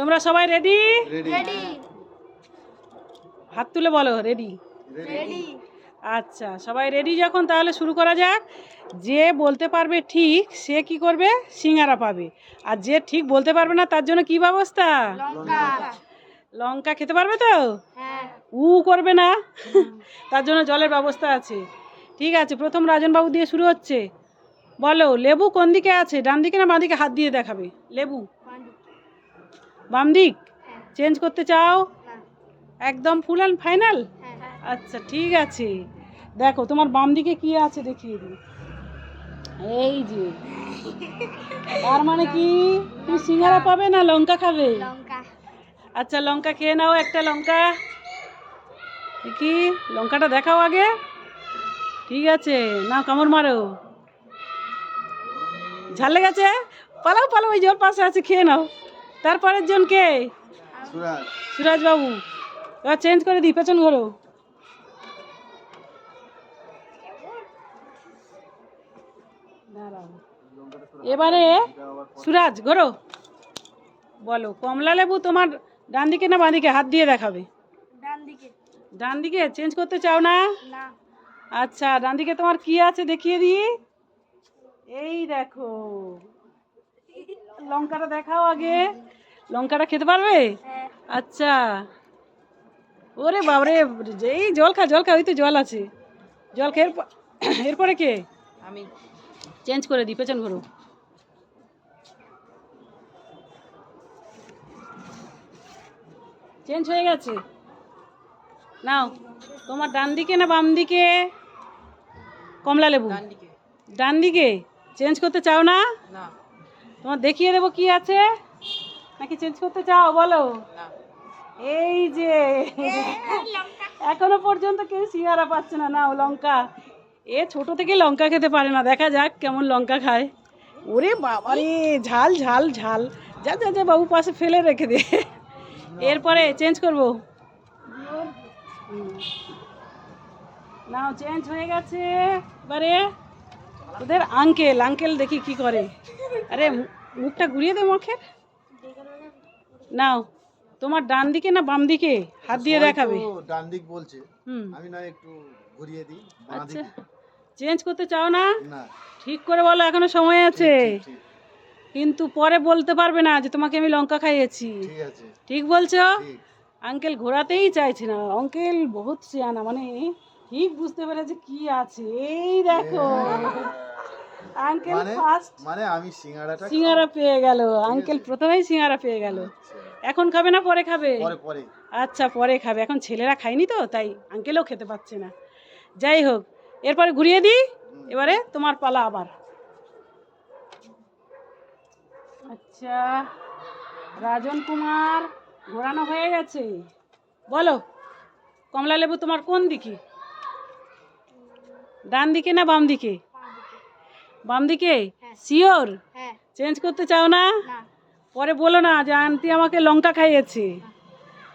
তোমরা সবাই ready ready হাত তুলে বলো রেডি রেডি আচ্ছা সবাই রেডি যখন তাহলে শুরু করা যাক। যে বলতে পারবে ঠিক সে কি করবে? সিঙ্গারা পাবে। আর যে ঠিক বলতে পারবে না তার জন্য কি ব্যবস্থা? লঙ্কা। লঙ্কা খেতে পারবে তো? হ্যাঁ। উ করবে না? তার জন্য জলের ব্যবস্থা আছে। ঠিক আছে প্রথম রাজনবাবু দিয়ে শুরু হচ্ছে। বলো লেবু কোন দিকে আছে? ডান দিকে না বাঁ দিকে? হাত দিয়ে দেখাবে। লেবু। বাম দিক? চেঞ্জ করতে চাও? একদম ফুল অ্যান্ড ফাইনাল হ্যাঁ। আচ্ছা ঠিক আছে। দেখো তোমার বাম দিকে কি আছে দেখিয়ে দিই। এই যে। তার মানে কি? তুমি সিঙ্গারা পাবে না লঙ্কা খাবে? আচ্ছা লঙ্কা খেয়ে নাও একটা লঙ্কা। কি লঙ্কাটা দেখাও আগে। ঠিক আছে নাও কামড় মারো। ঝাল লেগেছে? পালাও পালাও ওই জোর পাশে আছে খেয়ে নাও। তারপরের জন কে? সুরাজ। সুরাজ বাবু। এবার চেঞ্জ করে দিই পেছন ঘোরো। এবারে সুরাজ ঘোরো। বলো কমলা লেবু তোমার ডান দিকে না বাঁ দিকে? হাত দিয়ে দেখাবে। ডান দিকে। ডান দিকে? চেঞ্জ করতে চাও না? না। আচ্ছা ডান দিকে তোমার কি আছে দেখিয়ে দিই। এই দেখো লঙ্কাটা দেখাও আগে। লঙ্কাটা খেতে পারবে? হ্যাঁ। আচ্ছা। ওরে বাবরে এই জল খা জল খা ওই তো জল আছে। জল খেয়ে এরপ- এরপরে কে? আমি। চেঞ্জ করে দিই পেছন ঘোরো চেঞ্জ হয়ে গেছে। নাও তোমার ডান দিকে না বাম দিকে? কমলা লেবু। ডান দিকে। ডান দিকে? চেঞ্জ করতে চাও না? না। তোমার দেখিয়ে দেবো কি আছে? নাকি চেঞ্জ করতে চাও? বলো। এই যে। এখনও পর্যন্ত কেউ সিঙ্গারা পাচ্ছে না নাও লঙ্কা। এ ছোট থেকে লঙ্কা খেতে পারে না দেখা যাক কেমন লঙ্কা খায়। ওরে বাবা রে ঝাল ঝাল ঝাল। যা যা যা বাবু পাশে ফেলে রেখে দে। এরপরে চেঞ্জ করব। নাও চেঞ্জ হয়ে গেছে। এবারে ওদের আঙ্কেল আঙ্কেল দেখি কি করে। আরে মুখটা ঘুরিয়ে দে মুখের। নাও তোমার ডান দিকে না বাম দিকে? হাত দিয়ে দেখাবে। ডান দিক বলছে। আমি না একটু ঘুরিয়ে দিই আচ্ছা। চেঞ্জ করতে চাও না? না। ঠিক করে বলো এখনও সময় আছে। কিন্তু পরে বলতে পারবে না যে তোমাকে আমি লঙ্কা খাইয়েছি। ঠিক আছে। ঠিক বলছো? আঙ্কেল ঘোরাতেই চাইছে না। আঙ্কেল বহুত সিয়ানা মানে ঠিক বুঝতে পেরেছে কি আছে। এই দেখো। আঙ্কেল মানে ফার্স্ট মানে আমি সিঙ্গাড়াটা সিঙ্গারা পেয়ে গেল। আঙ্কেল প্রথমেই সিঙ্গারা পেয়ে গেল। এখন খাবে না পরে খাবে? পরে পরে। আচ্ছা পরে খাবে। এখন ছেলেরা খায়নি তো তাই আঙ্কেলও খেতে পাচ্ছে না। যাই হোক এরপরে ঘুরিয়ে দিই এবারে তোমার পালা আবার। আচ্ছা রাজন কুমার ঘোরানো হয়ে গেছে। বলো কমলা লেবু তোমার কোন দিকে? ডান দিকে না বাম দিকে? বাম দিকে শিওর হ্যাঁ। চেঞ্জ করতে চাও না? না। পরে বলো না যে আন্টি আমাকে লঙ্কা খাইয়েছে।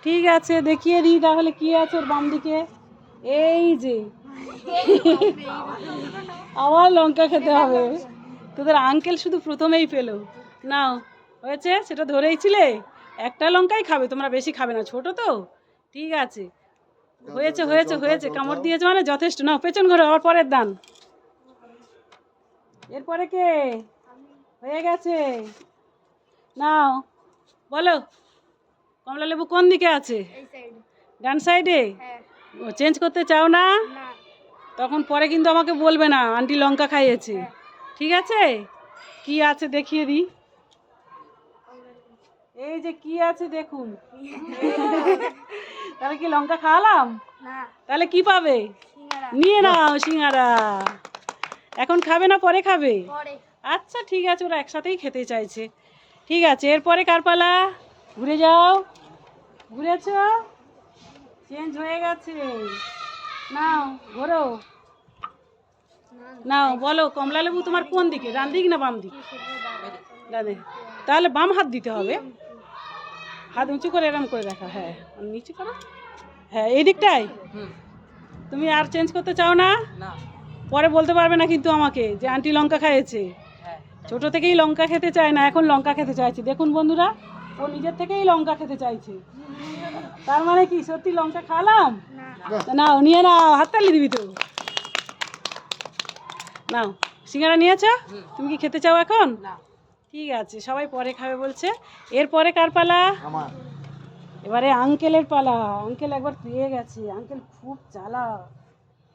ঠিক আছে দেখিয়ে দিই তাহলে কি আছে ওর বাম দিকে এই যে। আবার লঙ্কা খেতে হবে। তোদের আঙ্কেল শুধু প্রথমেই পেল। নাও হয়েছে? সেটা ধরেই ছিলে? একটা লঙ্কাই খাবে তোমরা বেশি খাবে না। ছোট তো? ঠিক আছে। হয়েছে হয়েছে হয়েছে। কামড় দিয়েছে মানে যথেষ্ট। নাও পেছন ঘরে আবার পরের দান। এরপরে কে? হয়ে গেছে। নাও বলো কমলা লেবু কোন দিকে আছে? ডান সাইডে? হ্যাঁ। ও চেঞ্জ করতে চাও না? না। তখন পরে কিন্তু আমাকে বলবে না আন্টি লঙ্কা খাইয়েছে। ঠিক আছে? কি আছে দেখিয়ে দিই এই যে কি আছে দেখুন। তাহলে কি লঙ্কা খাওয়ালাম? তাহলে কি পাবে? নিয়ে নাও সিঙ্গারা। এখন খাবে না পরে খাবে? আচ্ছা ঠিক আছে ওরা একসাথেই খেতে চাইছে। ঠিক আছে এরপরে কারপালা ঘুরে যাও। ঘুরেছ? চেঞ্জ হয়ে গেছে। নাও ঘোরো। নাও বলো কমলা লেবু তোমার কোন দিকে? ডান দিক না বাম দিক? ডানে। তাহলে বাম হাত দিতে হবে। হাত উঁচু করে এরম করে দেখা হ্যাঁ। নিচু করো। হ্যাঁ এই দিকটাই হুম। তুমি আর চেঞ্জ করতে চাও না? না। পরে বলতে পারবে না কিন্তু আমাকে যে আন্টি লঙ্কা খাইয়েছে। হ্যাঁ। ছোট থেকেই লঙ্কা খেতে চায় না এখন লঙ্কা খেতে চাইছে। দেখুন বন্ধুরা ও নিজের থেকেই লঙ্কা খেতে চাইছে। তার মানে কি সত্যি লঙ্কা খালাম? না। নাও নিয়ে নাও হাততালি দিবি তো। নাও সিঙ্গারা নিয়েছো? তুমি কি খেতে চাও এখন? ঠিক আছে সবাই পরে খাবে বলছে। এরপরে কার পালা? এবারে আঙ্কেলের পালা। আঙ্কেল একবার পেয়ে গেছে। আঙ্কেল খুব চালা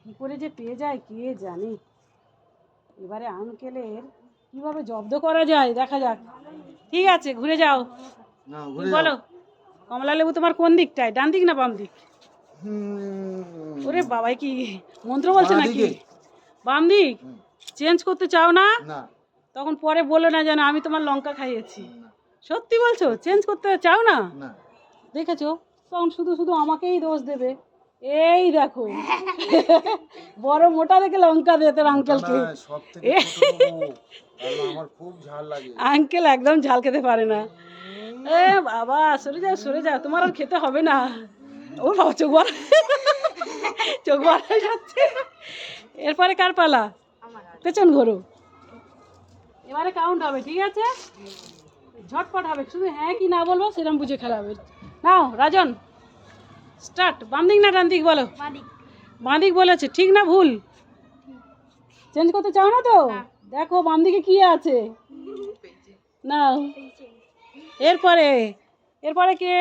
কি করে যে পেয়ে যায় কে জানে? এবারে আঙ্কেলের কীভাবে জব্দ করা যায় দেখা যাক। ঠিক আছে ঘুরে যাও। বলো কমলা লেবু তোমার কোন দিকটায়? ডান দিক না বাম দিক? ওরে বাবাই কি মন্ত্র বলছে নাকি? বাম দিক? চেঞ্জ করতে চাও না? তখন পরে বলো না যেন আমি তোমার লঙ্কা খাইয়েছি। সত্যি বলছো? চেঞ্জ করতে চাও না। দেখেছ? তখন শুধু শুধু আমাকেই দোষ দেবে। এই দেখো। বড় মোটা দেখে লঙ্কা দে তোর আঙ্কেলকে না, সব থেকে ছোট দেবো, কারণ আমার খুব ঝাল লাগে। আঙ্কেল একদম ঝাল খেতে পারে না। এ বাবা সরে যাও সরে যাও তোমার আর খেতে হবে না। ও বাবা চোখ বড়। চোখ বড় যাচ্ছে। এরপরে কার পালা। পেছন ঘোরো। এবারে কাউন্ট হবে ঠিক আছে? ঝটপট হবে শুধু হ্যাঁ কি না বলব সেরকম বুঝে খেলা হবে। নাও রাজন। স্টার্ট বাম দিক না ডান দিক বলো? মালিক বাঁ দিক বলেছে ঠিক না ভুল? চেঞ্জ করতে চাও না তো? দেখো বাম দিকে কি আছে? না। এরপরে এরপরে কে?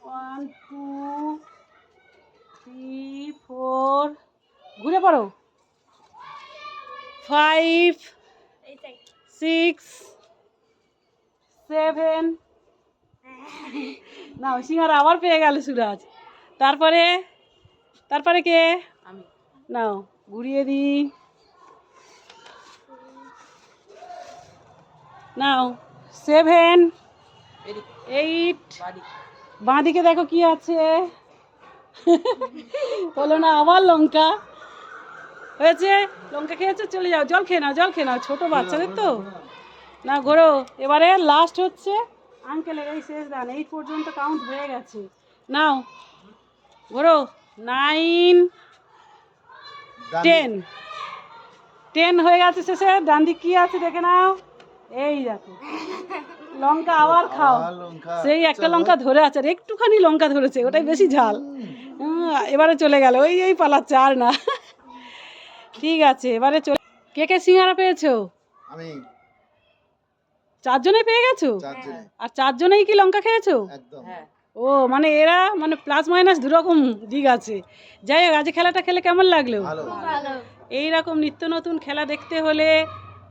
ওয়ান টু থ্রি ফোর ঘুরে পড়ো। ফাইভ সিক্স সেভেন না সিঙ্গারা আবার পেয়ে গেল সুরাজ। তারপরে তারপরে কে? আমি। নাও ঘুরিয়ে দিই। নাও সেভেন এইট বাঁদিকে। দেখো কি আছে। বলো না আবার লঙ্কা। হয়েছে? লঙ্কা খেয়েছো? চলে যাও জল খেয়ে নাও জল খেয়ে নাও ছোটো বাচ্চাদের তো। না ঘোরো এবারে লাস্ট হচ্ছে। আঙ্কেলের এই শেষ দান এইট পর্যন্ত কাউন্ট হয়ে গেছে। নাও ঘোরো নাইন টেন টেন হয়ে গেছে শেষে ডান দিক কি আছে দেখে নাও। এই দেখো লঙ্কা আবার খাও। সেই একটা লঙ্কা ধরে আছে আর একটুখানি লঙ্কা ধরেছে ওটাই বেশি ঝাল। এবারে চলে গেল ওই এই পালাচ্ছে আর না। ঠিক আছে এবারে চলে কে কে সিঙ্গারা পেয়েছ? আমি। চারজনে পেয়ে গেছো? আর চারজনেই কি লঙ্কা খেয়েছো? ও মানে এরা মানে প্লাস মাইনাস দুরকম দিক আছে। যাই হোক আজ খেলাটা খেলে কেমন লাগল? এই রকম নিত্য নতুন খেলা দেখতে হলে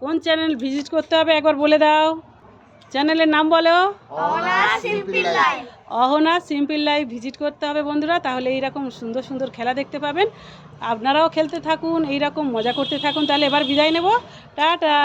কোন চ্যানেল ভিজিট করতে হবে একবার বলে দাও। চ্যানেলের নাম বলো? অহনা সিম্পল লাইফ ভিজিট করতে হবে বন্ধুরা তাহলে এইরকম সুন্দর সুন্দর খেলা দেখতে পাবেন। আপনারাও খেলতে থাকুন এইরকম মজা করতে থাকুন তাহলে এবার বিদায় নেব। টাটা।